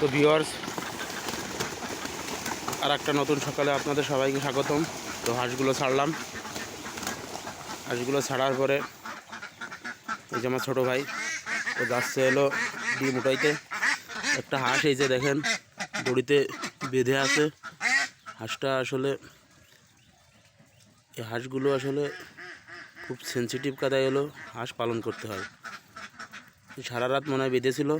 তো ভিওয়ার্স আর একটা নতুন সকালে আপনাদের সবাইকে স্বাগতম। তো হাঁসগুলো ছাড়লাম। হাঁসগুলো ছাড়ার পরে এই যে আমার ছোটো ভাই, ও যাচ্ছে এলো ডিম উঠাইতে। একটা হাঁস এই যে দেখেন, দড়িতে বেঁধে আছে। হাঁসটা আসলে, এই হাঁসগুলো আসলে খুব সেন্সিটিভ কাদায় এলো। হাঁস পালন করতে হয়। সারা রাত মনে হয় বেঁধেছিল।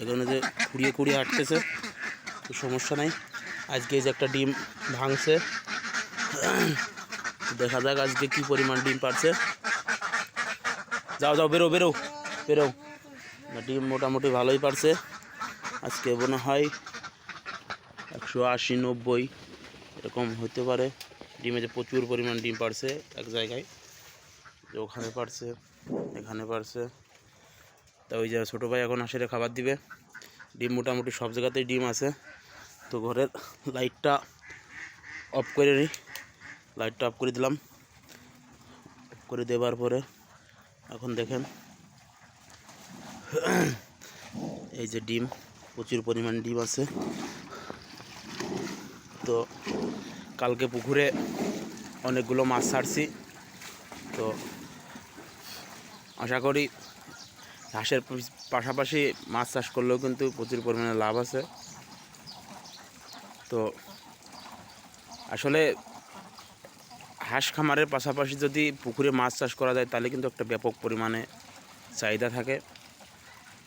এখানে যে কুড়িয়ে কুড়িয়ে হাঁটতেছে, তো সমস্যা নাই। আজকে যে একটা ডিম ভাঙছে। দেখা যাক আজকে কি পরিমাণ ডিম পারছে। যাও যাও, বেরো বেরো বেরো। ডিম মোটামুটি ভালোই পারছে। আজকে মনে হয় একশো আশি, নব্বই, এরকম হতে পারে। ডিমে যে প্রচুর পরিমাণ ডিম পারছে এক জায়গায়। যে ওখানে পারছে, এখানে পারছে। তা ওই যে ছোটো ভাই এখন হাঁসের খাবার দিবে। ডিম মোটামুটি সব জায়গাতেই ডিম আছে। তো ঘরের লাইটটা অফ করে নিই লাইটটা অফ করে দিলাম। অফ করে দেওয়ার পরে এখন দেখেন। এই যে ডিম, প্রচুর পরিমাণ ডিম আছে। তো কালকে পুকুরে অনেকগুলো মাছ ছাড়ছি। তো আশা করি হাঁসের পাশাপাশি মাছ চাষ করলেও কিন্তু প্রচুর পরিমাণে লাভ আছে। তো আসলে হাঁস খামারের পাশাপাশি যদি পুকুরে মাছ চাষ করা যায়, তাহলে কিন্তু একটা ব্যাপক পরিমাণে চাহিদা থাকে।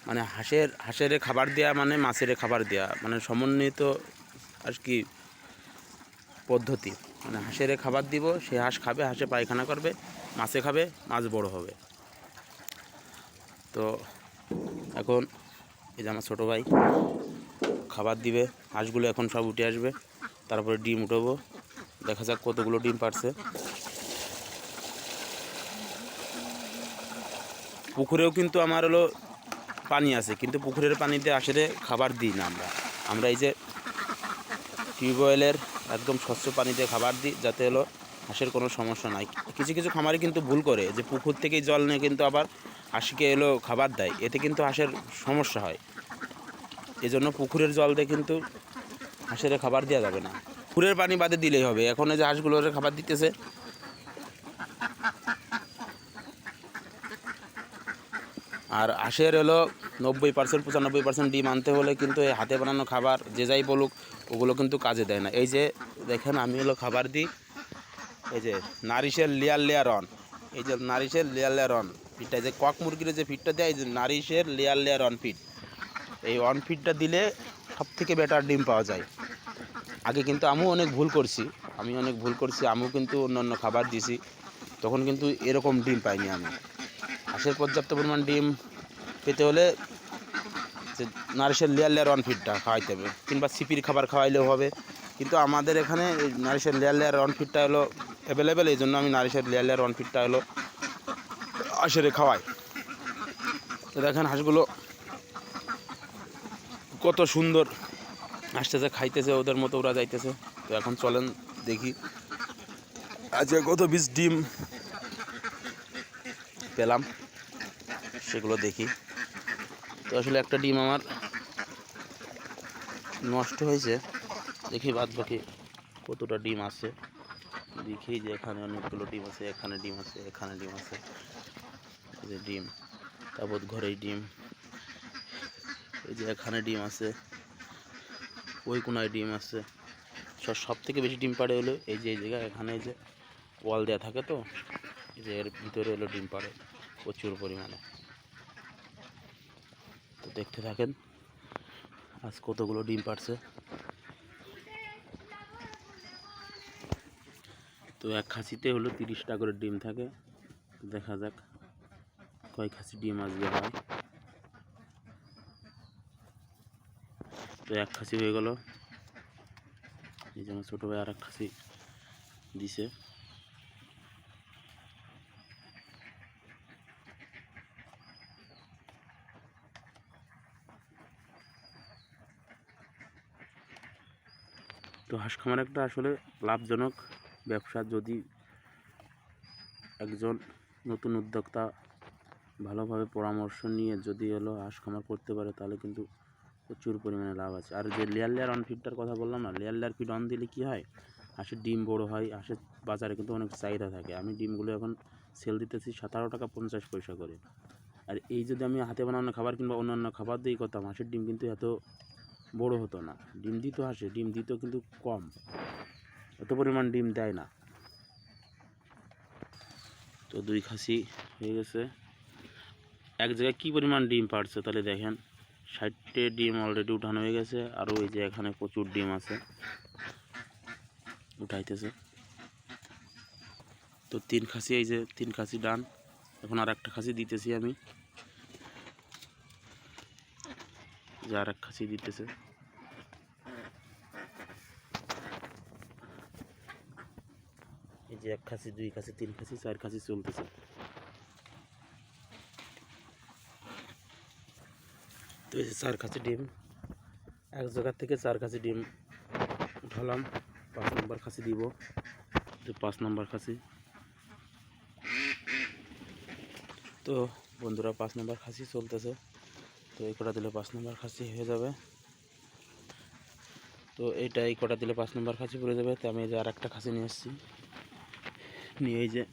মানে হাঁসের হাঁসের খাবার দেওয়া মানে মাছের খাবার দেওয়া মানে সমন্বিত আর কি পদ্ধতি। মানে হাঁসের খাবার দিব, সে হাঁস খাবে, হাঁসে পায়খানা করবে, মাছে খাবে, মাছ বড় হবে। তো এখন এই যে আমার ছোটো ভাই খাবার দিবে, হাঁসগুলো এখন সব উঠে আসবে, তারপরে ডিম উঠাবো। দেখা যাক কতগুলো ডিম পারছে। পুকুরেও কিন্তু আমার হলো পানি আছে, কিন্তু পুকুরের পানিতে আসলে খাবার দিই না আমরা। আমরা এই যে টিউবওয়েলের একদম স্বচ্ছ পানিতে খাবার দিই, যাতে হলো হাঁসের কোনো সমস্যা নাই। কিছু কিছু খামারে কিন্তু ভুল করে, যে পুকুর থেকেই জল নিয়ে কিন্তু আবার হাঁসকে এলো খাবার দেয়, এতে কিন্তু হাঁসের সমস্যা হয়। এজন্য পুকুরের জল দিয়ে কিন্তু হাঁসের খাবার দেওয়া যাবে না। পুকুরের পানি বাদে দিলেই হবে। এখন এই যে হাঁসগুলোর খাবার দিতেছে। আর হাঁসের হলো নব্বই পার্সেন্ট, পঁচানব্বই পার্সেন্ট ডিম আনতে হলে কিন্তু এই হাতে বানানো খাবার, যে যাই বলুক, ওগুলো কিন্তু কাজে দেয় না। এই যে দেখেন, আমি হলো খাবার দিই। এই যে নারিশের লেয়ার লেয়ার এই যে নারিশের লেয়ার লেয়ার ফিটটা যে কক মুরগির যে ফিটটা দেয় যে নারিশের লেয়ার লেয়ার অন ফিট এই অন ফিটটা দিলে সব থেকে বেটার ডিম পাওয়া যায়। আগে কিন্তু আমিও অনেক ভুল করছি আমি অনেক ভুল করছি, আমিও কিন্তু অন্য অন্য খাবার দিছি, তখন কিন্তু এরকম ডিম পাইনি আমি। হাঁসের পর্যাপ্ত পরিমাণ ডিম পেতে হলে যে নারিশের লেয়ার লেয়ার অন ফিডটা খাওয়াইতে হবে, কিংবা সিপির খাবার খাওয়াইলেও হবে। কিন্তু আমাদের এখানে এই নারিশের লেয়ার লেয়ার অন ফিডটা হলো অ্যাভেলেবেল এই জন্য আমি নারিশের লেয়ার লেয়ার অন ফিডটা হলো হাঁসেরে খাওয়াই তো দেখেন হাঁসগুলো কত সুন্দর। আসতেছে খাইতেছে, ওদের মতো ওরা যাইতেছে। তো এখন চলেন দেখি। আজকে কত বিশ ডিম পেলাম, সেগুলো দেখি। তো আসলে একটা ডিম আমার নষ্ট হয়েছে। দেখি বাদ বাকি কতটা ডিম আছে। দেখি যে এখানে অনেকগুলো ডিম আছে, এখানে ডিম আছে, এখানে ডিম আছে। যে ডিম তারপর ঘরেই ডিম, এই যে এখানে ডিম আছে ওই কোনায় ডিম আছে। সব সব থেকে বেশি ডিম পাড়ে হলো এই যে, এই জায়গায়, এখানে যে ওয়াল দেওয়া থাকে তো, এই যে এর ভিতরে হলো ডিম পাড়ে প্রচুর পরিমাণে। তো দেখতে থাকেন, আজ কতগুলো ডিম পাড়ছে। তো এক খাসিতে হলো তিরিশটা করে ডিম থাকে, দেখা যাক। কয় খাসি ডিম আজকে হয়। তো এক খাসি হয়ে গেল। এই জন্য ছোটো ভাই আর এক খাসি দিছে। তো হাঁস খামার একটা আসলে লাভজনক ব্যবসা। যদি একজন নতুন উদ্যোক্তা ভালোভাবে পরামর্শ নিয়ে যদি হলো হাঁস খামার করতে পারে, তাহলে কিন্তু প্রচুর পরিমাণে লাভ আছে। আর যে লেয়ার লেয়ার অন ফিডটার কথা বললাম না লেয়ার লেয়ার ফিড অন দিলে কী হয়? হাঁসের ডিম বড় হয়, হাঁসের বাজারে কিন্তু অনেক চাহিদা থাকে। আমি ডিমগুলো এখন সেল দিতেছি সতেরো টাকা পঞ্চাশ পয়সা করে। আর এই যদি আমি হাতে বানানো খাবার কিংবা অন্যান্য খাবার দিয়ে করতাম, হাঁসের ডিম কিন্তু এত বড় হতো না। ডিম দিত হাঁসে, ডিম দিত কিন্তু কম। এত পরিমাণ ডিম দেয় না। তো দুই খাসি হয়ে গেছে। এক জায়গায় কী পরিমাণ ডিম পাড়ছে তাহলে দেখেন, ষাটটে ডিম অলরেডি উঠানো হয়ে গেছে, আর ওই যে এখানে প্রচুর ডিম আছে, উঠাইতেছে। তো তিন খাসি, এই যে তিন খাসি ডান, এখন আর একটা খাসি দিতেছি আমি। যে আর এক খাসি দিতেছে। এই যে এক খাসি, দুই খাসি, তিন খাসি, চার খাসি চলতেছে। যে চার খাসি ডিম। এক জায়গার থেকে চার খাসি ডিম উঠালাম পাঁচ নম্বর খাসি দিব পাঁচ নম্বর খাসি তো বন্ধুরা, পাঁচ নম্বর খাসি চলতেছে। তো এই কটা দিলে পাঁচ নম্বর খাসি হয়ে যাবে। তো এইটা এই কটা দিলে পাঁচ নম্বর খাসি পড়ে যাবে। তো আমি যে আর একটা খাসি নিয়ে এসেছি। নিয়ে এই যে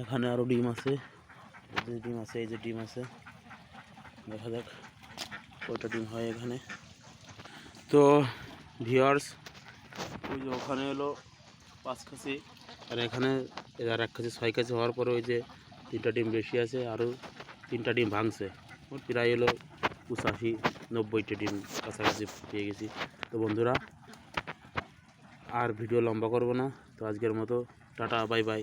এখানে আরও ডিম আছে। ডিম আছে, এই যে ডিম আছে। দেখা যাক। ডিম হয় এখানে? তো ভিওয়ার্স ওই যে ওখানে হলো পাঁচ খাসি আর এখানে আর এক খাসি ছয় খাসি হওয়ার পরে ওই যে তিনটা ডিম বেশি আছে, আরও তিনটা ডিম ভাঙছে। মোট প্রায় হলো পঁচাশি, নব্বইটা ডিম কাছাকাছি পেয়ে গেছি। তো বন্ধুরা, আর ভিডিও লম্বা করব না। তো আজকের মতো, টাটা, বাই বাই।